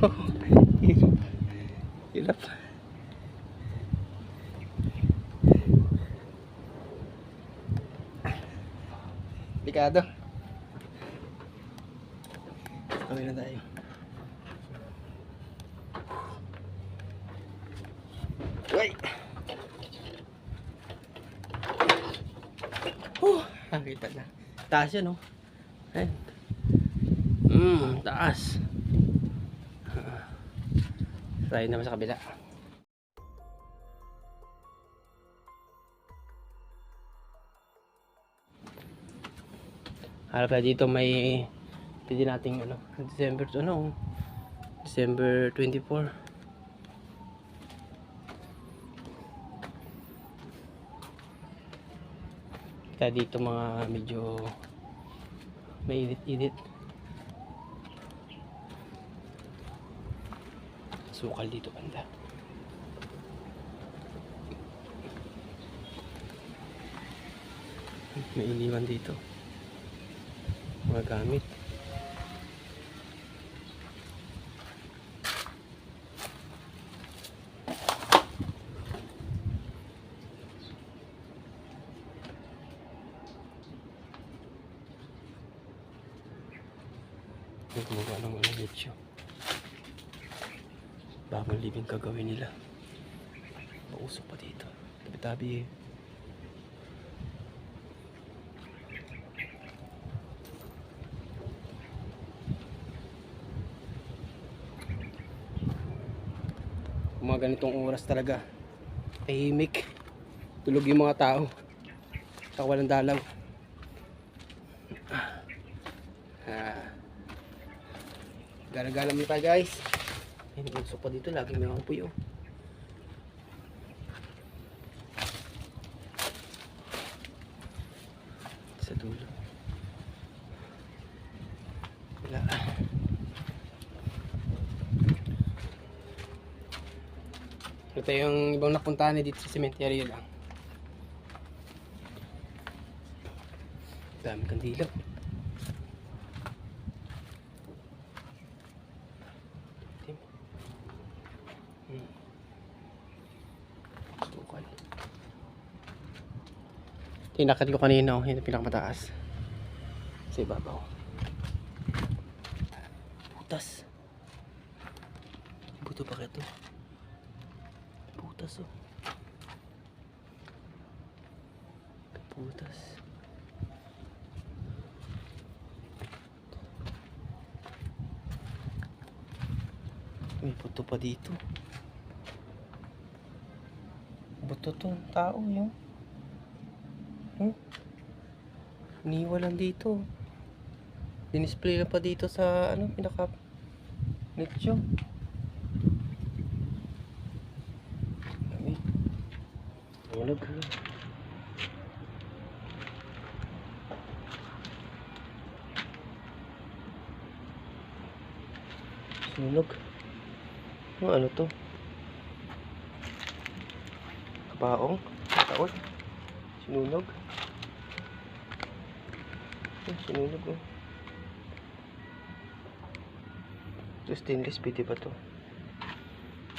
Hirap. Hirap. Delikado. Kami na tayo. Uy! Huh, nakita na. Taas yun, oh. Ayan. Hmm, taas. Tayo naman sa kabila. Harap na dito may pwede nating ano, December ano, December 24. Kaya dito mga medyo may Sukal dito banda. May iniwan dito. Mga gamit. Yung gumawa ng ano video. Bagong living kagawin nila. Mausok pa dito. Tabi-tabi eh. mga ganitong oras talaga tahimik tulog yung mga tao saka walang dalaw ah. gala-gala muna tayo guys ay nagusok pa dito lagi may mga puyo sa dulo wala Ito yung ibang napuntahan ni dito sa cemetery lang. Dami kandila. Itim. Hmm. Sukal. Tinakat ko kanina, oh, yung pinakamataas. Sa ibabaw. Putas. Buto pa kaya to? Putas oh. Putas. May puto pa dito. Buto to, tao yun. Hmm? Iniwa lang dito. Dinisplay na pa dito sa ano, pinaka nicho. Dami. Tulog. Sunog. Ano to? Kabaong? Taon? Sinunog? Sinunog oh. Ito stainless pwede ba to?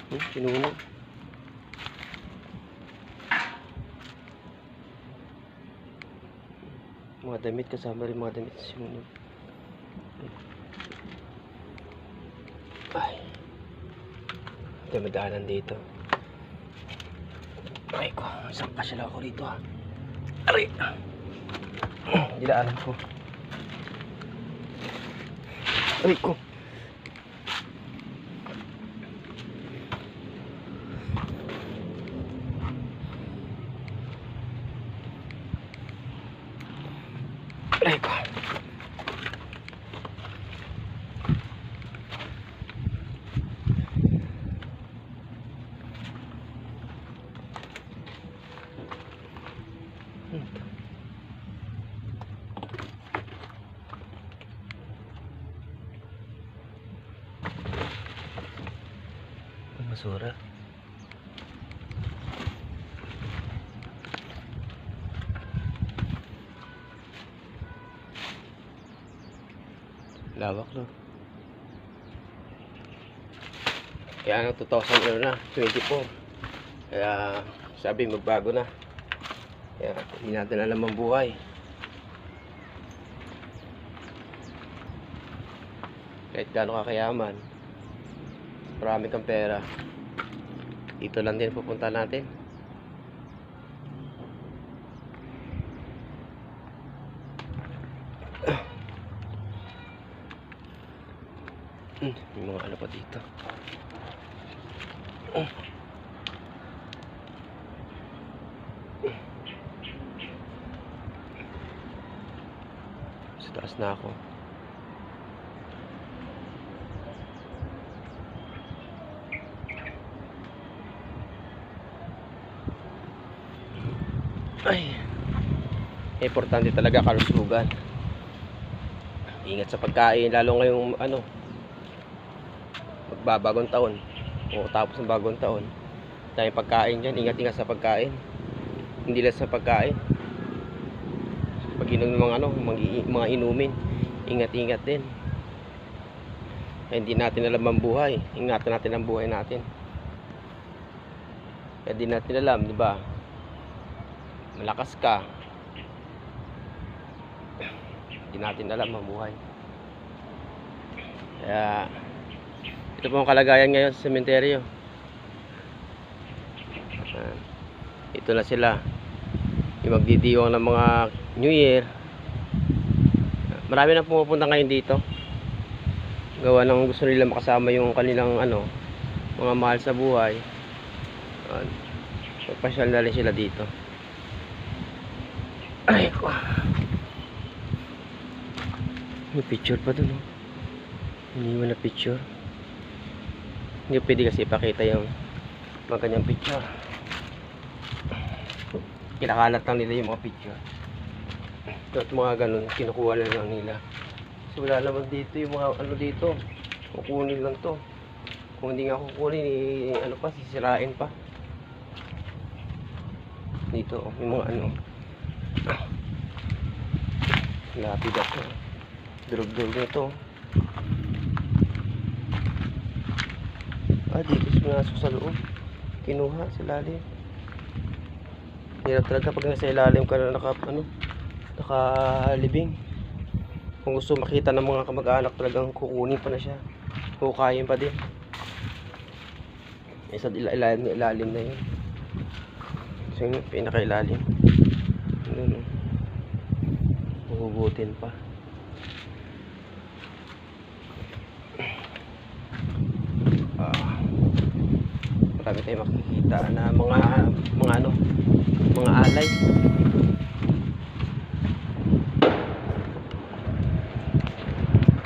Hmm, sinunog. Mga damit kasama rin mga damit sinunog. Ay. Damadaanan dito. Ay ko, isang pasyal ako rito ha. Aray! Dilaanan ko. Aray ko. Aray ko. Ang Basura. Lawak no. Kaya ano, 2000 ano na, 24. Kaya sabi magbago na. Kaya hindi natin alam ang buhay. Kahit gaano ka kayaman, marami kang pera, dito lang din pupunta natin. Hmm, may mga ano pa dito. Sa taas na ako. Ay. Importante talaga kalusugan. Ingat sa pagkain lalo ngayong ano magbabagong taon o tapos ng bagong taon. Dahil pagkain dyan, ingat-ingat sa pagkain. Hindi lang sa pagkain. Inom mga ano, mga, inumin, ingat-ingat din. Kaya hindi natin alam ang buhay. Ingatan natin ang buhay natin. Kaya hindi natin alam, di ba? Malakas ka. Hindi natin alam ang buhay. Kaya ito po ang kalagayan ngayon sa sementeryo. Ito na sila. Yung magdidiwang ng mga New Year. Marami na pumupunta ngayon dito. Gawa ng gusto nila makasama yung kanilang ano, mga mahal sa buhay. Magpasyal na rin sila dito. Ay ko. May picture pa dun oh. Iniwan na picture. Hindi pwede kasi ipakita yung mga kanyang picture. Kinakalat lang nila yung mga picture. At mga ganun, kinukuha na lang nila. So wala naman dito yung mga ano dito. Kukunin lang to. Kung hindi nga kukunin, eh, ano pa, sisirain pa. Dito, oh, yung mga ano. Lapid ako. Durug-durug nito. Ah, dito sumasok sa loob. Kinuha sa lalim. Hirap talaga pag nasa ilalim ka na naka, ano, nakalibing. Kung gusto makita ng mga kamag-anak talagang kukunin pa na siya. Hukayin pa din. Isa ila ilalim, ilalim na yun. So yun, pinakailalim. Ano, no? Huhugutin pa. Ah, marami tayong makikita na mga mga ano mga alay